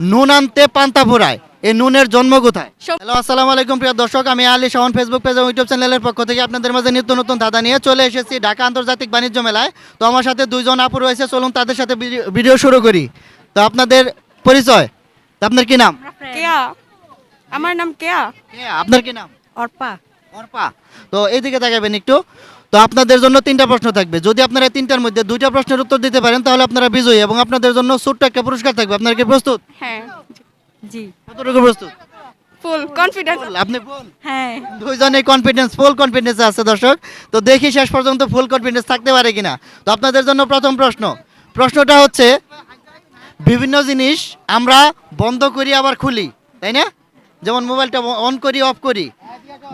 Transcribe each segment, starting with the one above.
নুন আনতে পান্তা ফুরায় এই নুনের জন্ম কোথায়? হ্যালো আসসালামু আলাইকুম প্রিয় দর্শক। আমি আলী শাহন ফেসবুক পেজ এবং ইউটিউব চ্যানেলের পক্ষ থেকে আপনাদের মাঝে নিত্য নতুন ধাঁধা নিয়ে চলে এসেছি ঢাকা আন্তর্জাতিক বাণিজ্য মেলায়। তো আমার সাথে দুইজন আপু রয়েছে চলুন তাদের সাথে ভিডিও- ভিডিও শুরু করি। তো আপনাদের পরিচয় তো আপনার কি নাম? কেয়া। আমার নাম কেয়া। কে, আপনার কি নাম? অর্পা। অর্পা। তো এইদিকে তাকাবেন একটু। তো আপনাদের জন্য তিনটা প্রশ্ন থাকবে। যদি আপনারা তিনটার মধ্যে দুইটা প্রশ্নের উত্তর দিতে পারেন তাহলে আপনারা বিজয়ী এবং আপনাদের জন্য ছোট্ট একটা পুরস্কার থাকবে। আপনারা কি প্রস্তুত? হ্যাঁ। জি। কতটুকু প্রস্তুত? ফুল কনফিডেন্স আপনি ফুল? হ্যাঁ। দুইজনে কনফিডেন্স ফুল কনফিডেন্স আছে দর্শক। তো দেখি শেষ পর্যন্ত ফুল কনফিডেন্স থাকতে পারে কিনা। তো আপনাদের জন্য প্রথম প্রশ্ন। প্রশ্নটা হচ্ছে বিভিন্ন জিনিস আমরা বন্ধ করি আবার খুলি তাই না? যেমন মোবাইলটা অন করি অফ করি।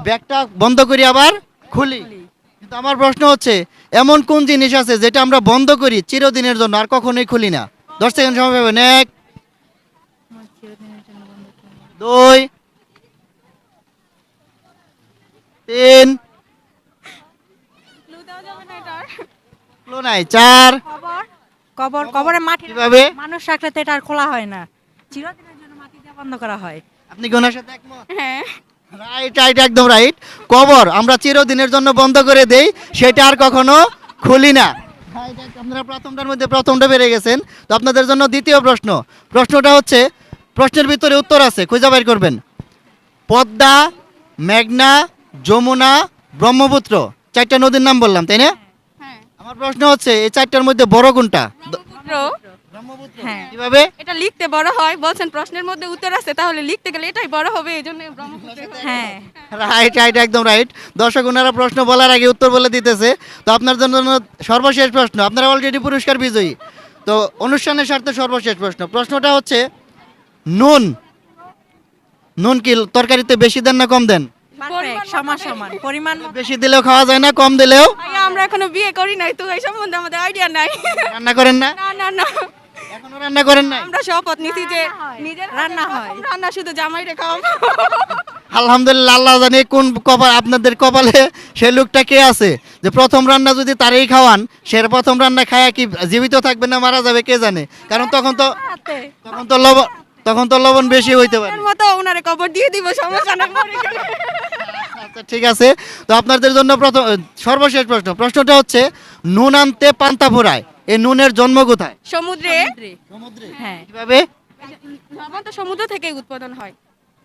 ব্যাগটা বন্ধ করি আবার খুলি। কিন্তু আমার প্রশ্ন হচ্ছে এমন কোন জিনিস আছে যেটা আমরা বন্ধ করি চিরদিনের জন্য আর কখনোই খুলি না? দশ সেকেন্ড সময় পাবেন এক দুই তিন ক্লো নাই চার। কবর কবর কবরে মাটি কীভাবে? মানুষ রাখলে তো এটা আর খোলা হয় না। চিরদিনের জন্য মাটি দিয়ে বন্ধ করা হয়। আপনি কি ওনার সাথে একমত? হ্যাঁ। রাইট রাইট একদম রাইট কবর আমরা চিরদিনের জন্য বন্ধ করে দেই সেটা আর কখনো খুলি না। আপনারা প্রথমটার মধ্যে প্রথমটা বেড়ে গেছেন। তো আপনাদের জন্য দ্বিতীয় প্রশ্ন। প্রশ্নটা হচ্ছে প্রশ্নের ভিতরে উত্তর আছে খুঁজে বের করবেন। পদ্মা মেঘনা যমুনা ব্রহ্মপুত্র। চারটা নদীর নাম বললাম তাই না? হ্যাঁ। আমার প্রশ্ন হচ্ছে এই চারটার মধ্যে বড় কোনটা? ব্রহ্মপুত্র? হ্যাঁ। কীভাবে? এটা লিখতে বড় হয় বলছেন প্রশ্নের মধ্যে উত্তর আছে তাহলে লিখতে গেলে এটাই বড় হবে এই জন্য ব্রহ্মপুত্র হ্যাঁ রাইট রাইট একদম রাইট দর্শক ওনারা প্রশ্ন বলার আগে উত্তর বলে দিতেছে। তো আপনার জন্য সর্বশেষ প্রশ্ন আপনারা অলরেডি পুরস্কার বিজয়ী। তো অনুষ্ঠানের স্বার্থে সর্বশেষ প্রশ্ন। প্রশ্নটা হচ্ছে নুন নুন কি তরকারিতে বেশি দেন না কম দেন? সমান সমান পরিমাণ বেশি দিলেও খাওয়া যায় না কম দিলেও? আমরা এখনও বিয়ে করি নাই তো এই সম্বন্ধে আমাদের আইডিয়া নাই। রান্না করেন না? না না না। এখনও রান্না করেন না আমরা শপথ নিছি যে নিজের রান্না হয়। রান্না শুধু জামাই রে খাওয়াবো। আলহামদুলিল্লাহ আল্লাহ জানি কোন কপাল আপনাদের কপালে সেই লোকটা কে আছে? যে প্রথম রান্না যদি তারই খাওয়ান সে প্রথম রান্না খায়া কি জীবিত থাকবে না মারা যাবে কে জানে? কারণ তখন তো তখন তো লবণ তখন তো লবণ বেশি হইতে পারে। মতো ওনারে কবর দিয়ে দিব সমস্যা গেলে। আচ্ছা ঠিক আছে। তো আপনাদের জন্য প্রথম সর্বশেষ প্রশ্ন। প্রশ্নটা হচ্ছে নুন আনতে পান্তা ফুরায় এই নুনের জন্ম কোথায়? সমুদ্রে। হ্যাঁ। কীভাবে? লবণ তো সমুদ্র থেকেই উৎপাদন হয়।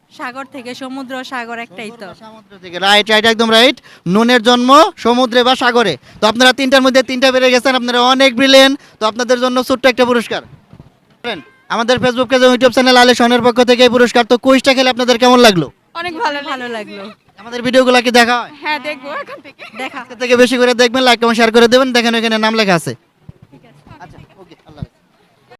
সাগর থেকে সমুদ্র সাগর একটাই তো। সমুদ্র থেকে। রাইট রাইট একদম রাইট নুনের জন্ম সমুদ্রে বা সাগরে। তো আপনারা তিনটার মধ্যে তিনটা বেড়ে গেছেন আপনারা অনেক ব্রিলিয়েন্ট তো আপনাদের জন্য ছোট্ট একটা পুরস্কার। আমাদের ফেসবুক পেজ ইউটিউব চ্যানেল আলে সনের পক্ষ থেকে এই পুরস্কার। তো কুইজটা খেলে আপনাদের কেমন লাগল? অনেক ভালো ভালো লাগল। আমাদের ভিডিওগুলো কি দেখা হয়? হ্যাঁ দেখব এখন থেকে। দেখা থেকে বেশি করে দেখবেন লাইক কমেন্ট শেয়ার করে দেবেন। দেখেন এখানে নাম লেখা আছে।